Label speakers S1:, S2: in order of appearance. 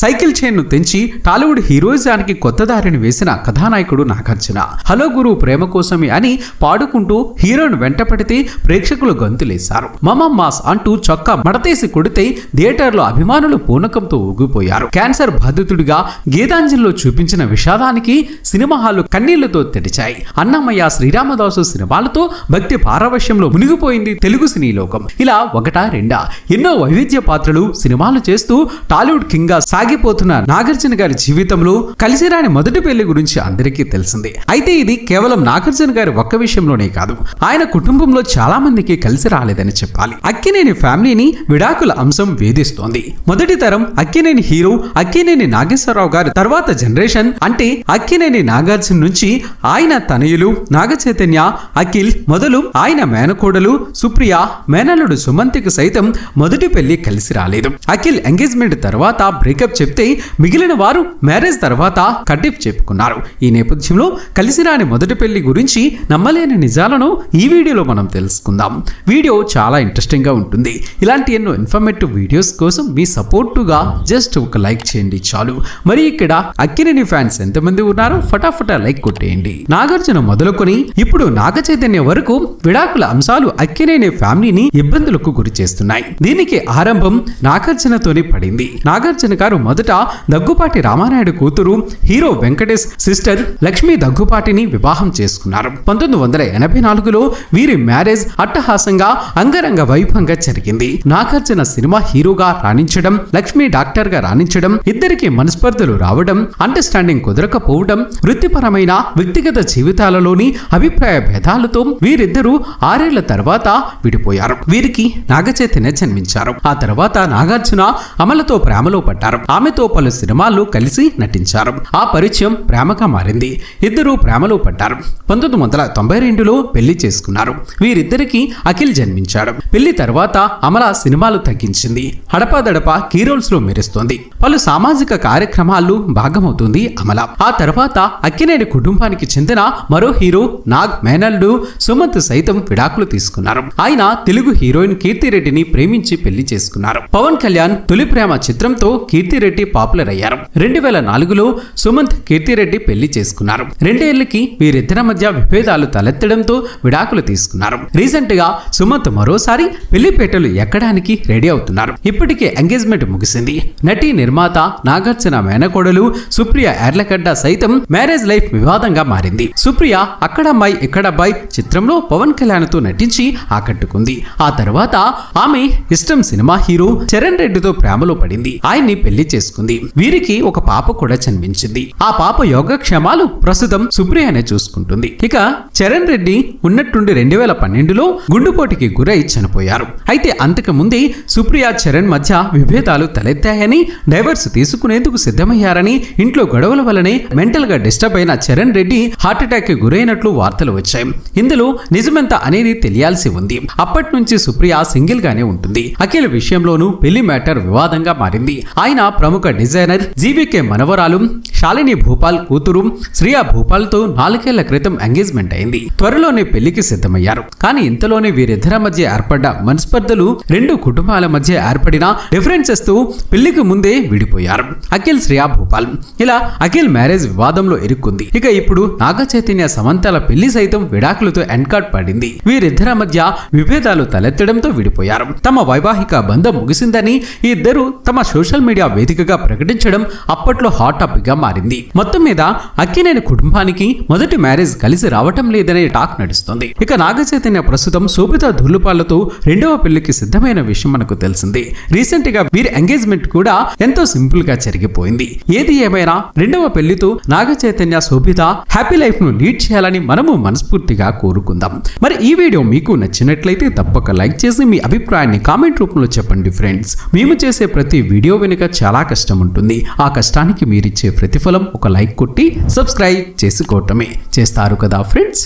S1: Cycle చైన్ను తెంచి Tollywood హీరోయిజానికి కొత్త దారిని వేసిన కథానాయకుడు నాగార్జున. హలో గురు ప్రేమ కోసమే అని పాడుకుంటూ హీరోను వెంట పడితే ప్రేక్షకులు గంతులేశారు. మమ మాస్ అంటూ చొక్కా మడతేసి కొడితే థియేటర్లో అభిమానులు పూనకంతో ఊగిపోయారు. క్యాన్సర్ బాధితుడిగా గీతాంజలిలో చూపించిన విషాదానికి సినిమా హాలు కన్నీళ్ళతో తెరిచాయి. అన్నమయ్య శ్రీరామదాసు సినిమాలతో భక్తి పారవశ్యంలో మునిగిపోయింది తెలుగు సినీ లోకం ఇలా ఒకటా రెండా. ఎన్నో వైవిధ్య పాత్రలు సినిమాలు చేస్తూ టాలీవుడ్ కింగ్గా సాగిపోతున్న నాగార్జున గారి జీవితంలో కలిసిరాని మొదటి పెళ్ళి గురించి అందరికీ తెలిసిందే. అయితే ఇది కేవలం నాగార్జున గారి ఒక్క విషయంలోనే కాదు. ఆయన కుటుంబంలో చాలా మందికి కలిసి రాలేదని చెప్పాలి. అక్కినేని ఫ్యామిలీని విడాకుల అంశం వేధిస్తోంది. మొదటి తరం అక్కినేని హీరో అక్కినేని నాగేశ్వరరావు గారి తర్వాత జనరేషన్ అంటే అక్కినేని నాగార్జున నుంచి ఆయన తనయులు నాగచైతన్య అఖిల్ మొదలు ఆయన మేనకోడలు సుప్రియ మేనల్లుడు సుమంతికి సైతం మొదటి పెళ్ళి కలిసి రాలేదు. అఖిల్ ఎంగేజ్మెంట్ తర్వాత బ్రేకప్ చెప్తే మిగిలిన వారు మ్యారేజ్ తర్వాత కటిఫ్ చెప్పుకున్నారు. ఈ నేపథ్యంలో కలిసి రాని మొదటి పెళ్ళి గురించి నమ్మలేని నిజాలను ఈ వీడియోలో మనం తెలుసుకుందాం. వీడియో చాలా ఇంట్రెస్టింగ్గా ఉంటుంది. ఇలాంటి ఎన్నో ఇన్ఫర్మేటివ్ వీడియోస్ కోసం మీ సపోర్టుగా జస్ట్ ఒక లైక్ చేయండి చాలు. మరి ఇక్కడ అక్కినేని ఫ్యాన్స్ ఎంతమంది ఉన్నారో ఫటాఫటా లైక్ కొట్టేయండి. నాగార్జున మొదలుకొని ఇప్పుడు నాగ చైతన్య వరకు విడాకుల అంశాలు అక్కినేని ఫ్యామిలీని ఇబ్బందులకు గురి చేస్తున్నాయి. దీనికి ఆరంభం నాగార్జునతోనే పడింది. నాగార్జున గారు మొదట దగ్గుపాటి రామానాయుడు కూతురు హీరో వెంకటేష్ సిస్టర్ లక్ష్మీ దగ్గుపాటిని వివాహం చేసుకున్నారు. పంతొమ్మిది వందల ఎనభై నాలుగులో వీరి మ్యారేజ్ అట్టహాసంగా అంగరంగ వైభవంగా జరిగింది. నాగార్జున సినిమా హీరోగా రాణించడం లక్ష్మీ డాక్టర్గా రాణించడం ఇద్దరికి మనస్పర్ధలు రావడం అండర్స్టాండింగ్ కుదరకపోవడం వృత్తిపరమైన వ్యక్తిగత జీవితాలలోని అభిప్రాయ భేదాలతో వీరిద్దరూ ఆరేళ్ళ తర్వాత విడిపోయారు. వీరికి నాగచైతన్య జన్మించారు. ఆ తర్వాత నాగార్జున అమలతో ప్రేమలో పడ్డారు. ఆమెతో పలు సినిమాల్లో కలిసి నటించారు. ఆ పరిచయం ప్రేమగా మారింది. ఇద్దరు ప్రేమలో పడ్డారు. పంతొమ్మిది వందల తొంభై రెండులో పెళ్ళి చేసుకున్నారు. వీరిద్దరికి అఖిల్ జన్మించాడు. పెళ్ళి తర్వాత అమల సినిమాలు తగ్గించింది. హడపాదడప కీ రోల్స్లో మెరుస్తోంది. పలు సామాజిక కార్యక్రమాల్లో భాగమవుతుంది అమల. ఆ తర్వాత అక్కినేని కుటుంబానికి చెందిన మరో హీరో నాగ్ మేనల్డు సుమంత్ సైతం విడాకులు తీసుకున్నారు. ఆయన తెలుగు హీరోయిన్ కీర్తిరెడ్డిని ప్రేమించి పెళ్ళి చేసుకున్నారు. పవన్ కళ్యాణ్ తొలి ప్రేమ చిత్రంతో కీర్తి కీర్తిరెడ్డి పాపులర్ అయ్యారు. రెండు వేల నాలుగులో సుమంత్ కీర్తిరెడ్డి పెళ్ళి చేసుకున్నారు. రెండేళ్ళకి వీరిద్దరి మధ్య విభేదాలు తలెత్తడంతో విడాకులు తీసుకున్నారు. రీసెంట్గా సుమంత్ మరోసారి పెళ్ళిపేటలు ఎక్కడానికి రెడీ అవుతున్నారు. ఇప్పటికే ఎంగేజ్మెంట్ ముగిసింది. నటి నిర్మాత నాగార్జున మేనకోడలు సుప్రియ ఎర్లగడ్డ సైతం మ్యారేజ్ లైఫ్ వివాదంగా మారింది. సుప్రియ అక్కడమ్మాయి ఇక్కడబ్బాయి చిత్రంలో పవన్ కళ్యాణ్తో నటించి ఆకట్టుకుంది. ఆ తర్వాత ఆమె ఇష్టం సినిమా హీరో చరణ్ రెడ్డితో ప్రేమలో పడింది. ఆయన్ని పెళ్ళి చేసుకుంది. వీరికి ఒక పాప కూడా జన్మించింది. ఆ పాప యోగక్షేమాలు ప్రస్తుతం సుప్రియనే చూసుకుంటుంది. ఇక చరణ్ రెడ్డి ఉన్నట్టుండి రెండు వేల పన్నెండులో గుండుపోటుకి గురై చనిపోయారు. అయితే అంతకు ముందే సుప్రియ చరణ్ మధ్య విభేదాలు తలెత్తాయని డైవర్స్ తీసుకునేందుకు సిద్ధమయ్యారని ఇంట్లో గొడవల వల్లనే మెంటల్గా డిస్టర్బ్ అయిన చరణ్ రెడ్డి హార్ట్ అటాక్కి గురైనట్లు వార్తలు వచ్చాయి. ఇందులో నిజమెంత అనేది తెలియాల్సి ఉంది. అప్పటి నుంచి సుప్రియ సింగిల్ గానే ఉంటుంది. అఖిల్ విషయంలోనూ పెళ్ళి మ్యాటర్ వివాదంగా మారింది. ఆయన ప్రముఖ డిజైనర్ జీవికే మనవరాలు శాలిని భూపాల్ కూతురు శ్రియా భూపాల్తో నాలుగేళ్ళ క్రితం ఎంగేజ్మెంట్ అయింది. త్వరలోనే పెళ్ళికి సిద్ధమయ్యారు. కానీ ఇంతలోనే వీరిద్దరి మధ్య ఏర్పడ్డ మనస్పర్ధలు రెండు కుటుంబాల మధ్య ఏర్పడిన డిఫరెన్సెస్తో పెళ్ళికి ముందే విడిపోయారు. అఖిల్ శ్రియా భూపాల్. ఇలా అఖిల్ మ్యారేజ్ వివాదంలో ఇరుక్కుంది. ఇక ఇప్పుడు నాగ చైతన్య సమంతల పెళ్ళి సైతం విడాకులతో ఎండ్కాట్ పడింది. వీరిద్దరి మధ్య విభేదాలు తలెత్తడంతో విడిపోయారు. తమ వైవాహిక బంధం ముగిసిందని ఈ ఇద్దరు తమ సోషల్ మీడియా వేదికగా ప్రకటించడం అప్పట్లో హాట్ టాపిక్గా మారింది. మొత్తం మీద అక్కినేని కుటుంబానికి మొదటి మ్యారేజ్ కలిసి రావటం లేదనే టాక్ నడుస్తుంది. ఇక నాగ చైతన్య ప్రస్తుతం శోభిత ధుర్లుపాలతో రెండవ పెళ్ళికి సిద్ధమైన విషయం మనకు తెలిసింది. రీసెంట్గా వీరి ఎంగేజ్మెంట్ కూడా ఎంతో సింపుల్గా జరిగిపోయింది. ఏది ఏమైనా రెండవ పెళ్ళితో నాగ చైతన్య శోభిత హ్యాపీ లైఫ్ను లీడ్ చేయాలని మనము మనస్ఫూర్తిగా కోరుకుందాం. మరి ఈ వీడియో మీకు నచ్చినట్లయితే తప్పక లైక్ చేసి మీ అభిప్రాయాన్ని కామెంట్ రూపంలో చెప్పండి ఫ్రెండ్స్. మేము చేసే ప్రతి వీడియో వెనుక చాలా కష్టం ఉంటుంది. ఆ కష్టానికి మీరిచ్చే ప్రతి ప్రతిఫలం ఒక లైక్ కొట్టి సబ్స్క్రైబ్ చేసుకోవటమే. చేస్తారు కదా ఫ్రెండ్స్?